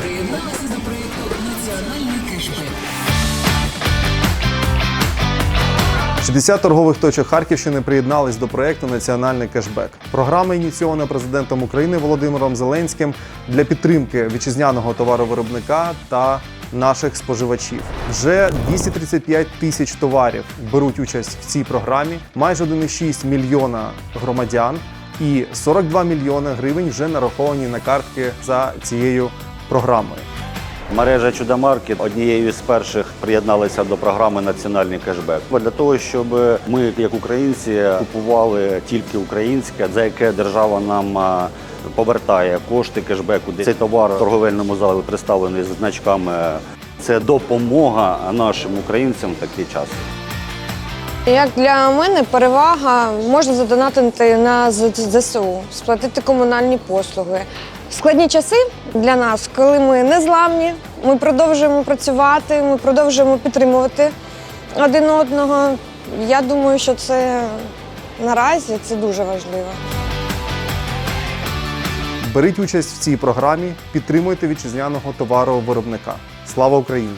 приєдналися до проєкту Національний кешбек. 60 торгових точок Харківщини приєднались до проєкту Національний кешбек. Програма ініційована президентом України Володимиром Зеленським для підтримки вітчизняного товаровиробника та наших споживачів. Вже 235 тисяч товарів беруть участь в цій програмі, майже 1,6 мільйона громадян і 42 мільйони гривень вже нараховані на картки за цією програмою. Мережа Чудомаркет однією з перших приєдналася до програми Національний кешбек. Для того, щоб ми, як українці, купували тільки українське, за яке держава нам повертає кошти кешбеку. Цей товар в торговельному залі представлений з значками. Це допомога нашим українцям в такий час. Як для мене перевага можна задонатити на ЗСУ, сплатити комунальні послуги. Складні часи для нас, коли ми не зламні, ми продовжуємо працювати, ми продовжуємо підтримувати один одного. Я думаю, що це наразі це дуже важливо. Беріть участь в цій програмі, підтримуйте вітчизняного товаровиробника. Слава Україні!